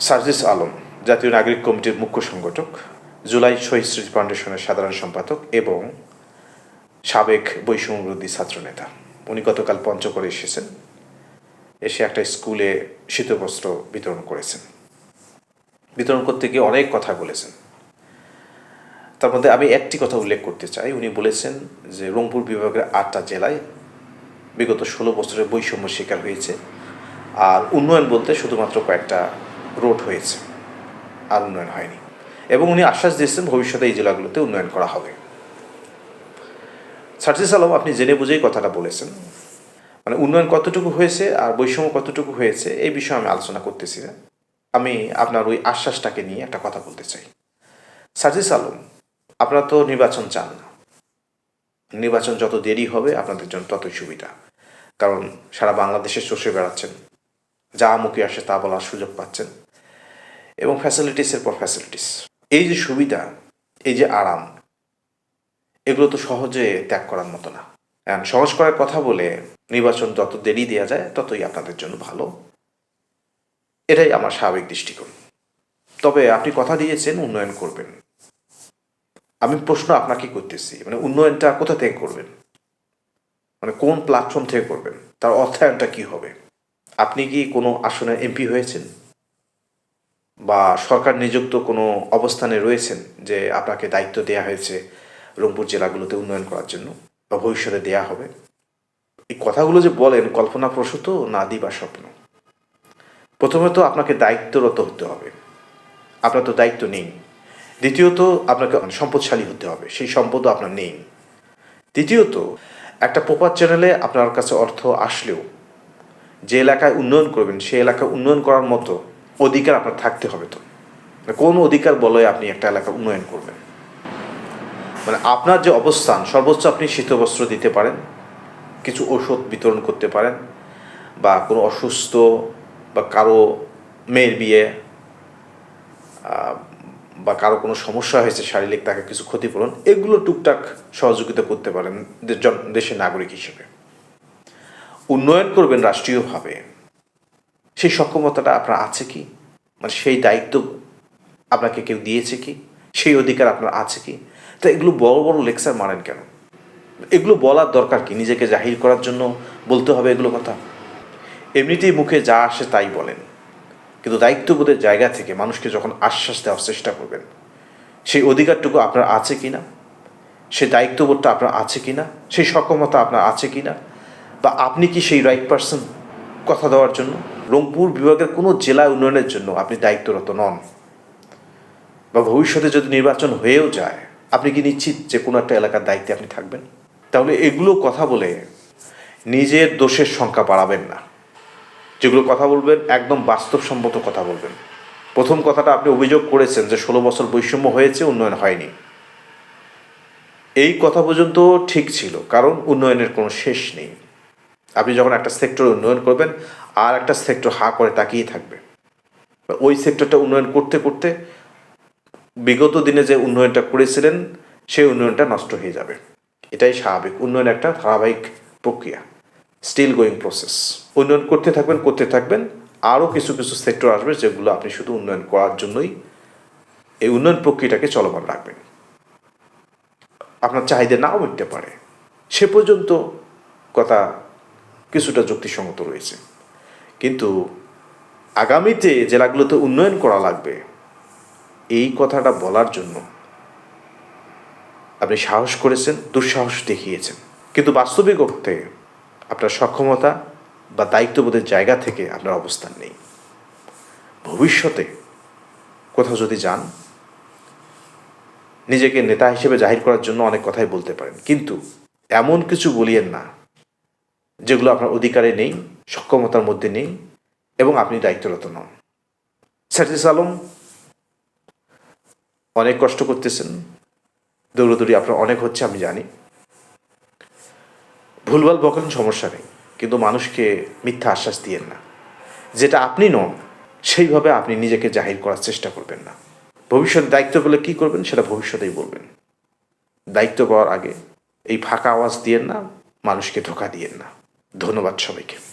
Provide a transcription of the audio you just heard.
সার্জিস আলম, জাতীয় নাগরিক কমিটির মুখ্য সংগঠক, জুলাই শহীদ স্মৃতি ফাউন্ডেশনের সাধারণ সম্পাদক এবং সাবেক বৈষম্যবিরোধী ছাত্রনেতা। উনি গতকাল পঞ্চগড়ে এসেছেন। এসে একটা স্কুলে শীতবস্ত্র বিতরণ করেছেন। বিতরণ করতে গিয়ে অনেক কথা বলেছেন। তার মধ্যে আমি একটি কথা উল্লেখ করতে চাই। উনি বলেছেন যে, রংপুর বিভাগের আটটা জেলায় বিগত ষোলো বছরের বৈষম্য শিকার হয়েছে। আর উন্নয়ন বলতে শুধুমাত্র কয়েকটা রোড হয়েছে, আর উন্নয়ন হয়নি। এবং উনি আশ্বাস দিয়েছেন ভবিষ্যতে এই জেলাগুলোতে উন্নয়ন করা হবে। সার্জিস আলম আপনি জেনে বুঝেই কথাটা বলেছেন। মানে উন্নয়ন কতটুকু হয়েছে আর বৈষম্য কতটুকু হয়েছে, এই বিষয়ে আমি আলোচনা করতেছি না। আমি আপনার ওই আশ্বাসটাকে নিয়ে একটা কথা বলতে চাই। সার্জিস আলম আপনারা তো নির্বাচন চান না। নির্বাচন যত দেরি হবে, আপনাদের জন্য ততই সুবিধা। কারণ সারা বাংলাদেশে চষে বেড়াচ্ছেন, যা মুখে আসে তা বলার সুযোগ পাচ্ছেন। এবং ফ্যাসিলিটিসের পর ফ্যাসিলিটিস এই যে সুবিধা, এই যে আরাম, এগুলো তো সহজে ত্যাগ করার মতো না। সহজ করার কথা বলে নির্বাচন যত দেরি দেওয়া যায়, ততই আপনাদের জন্য ভালো। এটাই আমার স্বাভাবিক দৃষ্টিকোণ। তবে আপনি কথা দিয়েছেন, উন্নয়ন করবেন। আমি প্রশ্ন আপনাকে করতেছি মানে উন্নয়নটা কোথা থেকে করবেন? মানে কোন প্ল্যাটফর্ম থেকে করবেন? তার অর্থায়নটা কি হবে? আপনি কি কোনো আসনে এমপি হয়েছেন? বা সরকার নিযুক্ত কোনো অবস্থানে রয়েছেন যে আপনাকে দায়িত্ব দেওয়া হয়েছে রংপুর জেলাগুলোতে উন্নয়ন করার জন্য বা ভবিষ্যতে দেয়া হবে? এই কথাগুলো যে বলেন কল্পনাপ্রসূত না দিবা স্বপ্ন প্রথমত আপনাকে দায়িত্বরত হতে হবে। আপনার তো দায়িত্ব নেই। দ্বিতীয়ত আপনাকে সম্পদশালী হতে হবে। সেই সম্পদও আপনার নেই। তৃতীয়ত, একটা প্রপার চ্যানেলে আপনার কাছে অর্থ আসলেও যে এলাকায় উন্নয়ন করবেন সেই এলাকায় উন্নয়ন করার মতো অধিকার আপনার থাকতে হবে তো। মানে কোন অধিকার বলে আপনি একটা এলাকা উন্নয়ন করবেন। মানে আপনার যে অবস্থান, সর্বোচ্চ আপনি শীতবস্ত্র দিতে পারেন, কিছু ওষুধ বিতরণ করতে পারেন, বা কোনো অসুস্থ বা কারও মেয়ের বিয়ে বা কারও কোনো সমস্যা হয়েছে শারীরিক, তাকে কিছু ক্ষতিপূরণ, এগুলো টুকটাক সহযোগিতা করতে পারেন দেশের নাগরিক হিসেবে। উন্নয়ন করবেন রাষ্ট্রীয়ভাবে। সেই সক্ষমতাটা আপনার আছে কি? মানে সেই দায়িত্ব আপনাকে কেউ দিয়েছে কি? সেই অধিকার আপনার আছে কি? তা এগুলো বড় বড় লেকচার মারেন কেন? এগুলো বলার দরকার কি? নিজেকে জাহির করার জন্য বলতে হবে এগুলো কথা? এমনিতেই মুখে যা আসে তাই বলেন। কিন্তু দায়িত্ববোধের জায়গা থেকে মানুষকে যখন আশ্বাস দেওয়ার চেষ্টা করবেন, সেই অধিকারটুকু আপনার আছে কি না? সেই দায়িত্ববোধটা আপনার আছে কি না? সেই সক্ষমতা আপনার আছে কি না? বা আপনি কি সেই রাইট পারসন কথা দেওয়ার জন্য? রংপুর বিভাগের কোনো জেলা উন্নয়নের জন্য আপনি দায়িত্বরত নন বা ভবিষ্যতে যদি নির্বাচন হয়েও যায়, আপনি কি নিশ্চিত যে কোনো একটা এলাকার দায়িত্বে আপনি থাকবেন? তাহলে এগুলো কথা বলে নিজের দোষের সংখ্যা বাড়াবেন না। যেগুলো কথা বলবেন, একদম বাস্তবসম্মত কথা বলবেন। প্রথম কথাটা আপনি অভিযোগ করেছেন যে ষোলো বছর বৈষম্য হয়েছে, উন্নয়ন হয়নি। এই কথা পর্যন্ত ঠিক ছিল, কারণ উন্নয়নের কোনো শেষ নেই। আপনি যখন একটা সেক্টর উন্নয়ন করবেন আর একটা সেক্টর হা করে তাকিয়ে থাকবে। ওই সেক্টরটা উন্নয়ন করতে করতে বিগত দিনে যে উন্নয়নটা করেছিলেন, সেই উন্নয়নটা নষ্ট হয়ে যাবে। এটাই স্বাভাবিক। উন্নয়ন একটা ধারাবাহিক প্রক্রিয়া। স্টিল গোয়িং প্রসেস উন্নয়ন করতে থাকবেন করতে থাকবেন। আরও কিছু কিছু সেক্টর আসবে যেগুলো আপনি শুধু উন্নয়ন করার জন্যই এই উন্নয়ন প্রক্রিয়াটাকে চলমান রাখবেন। আপনার চাহিদা নাও মিটতে পারে। সে পর্যন্ত কথা কিছুটা যুক্তিসঙ্গত রয়েছে। কিন্তু আগামীতে জেলাগুলোতে উন্নয়ন করা লাগবে। এই কথাটা বলার জন্য আপনি সাহস করেছেন, দুঃসাহস দেখিয়েছেন। কিন্তু বাস্তবিক অর্থে আপনার সক্ষমতা বা দায়িত্ববোধের জায়গা থেকে আপনার অবস্থান নেই। ভবিষ্যতে কোথাও যদি যান, নিজেকে নেতা হিসেবে জাহির করার জন্য অনেক কথাই বলতে পারেন। কিন্তু এমন কিছু বলিয়েন না যেগুলো আপনার অধিকারে নেই সক্ষমতার মধ্যে নেই এবং আপনি দায়িত্বরত নন। সার্জিস আলম অনেক কষ্ট করতেছেন। দৌড়দৌড়ি আপনার অনেক হচ্ছে, আমি জানি। ভুলভাল বকেন, সমস্যা নেই। কিন্তু মানুষকে মিথ্যা আশ্বাস দিয়েন না। যেটা আপনি নন, সেইভাবে আপনি নিজেকে জাহির করার চেষ্টা করবেন না। ভবিষ্যতে দায়িত্ব পেলে কী করবেন, সেটা ভবিষ্যতেই বলবেন। দায়িত্ব পাওয়ার আগে এই ফাঁকা আওয়াজ দিয়েন না, মানুষকে ধোকা দিয়েন না। ধন্যবাদ সবাইকে।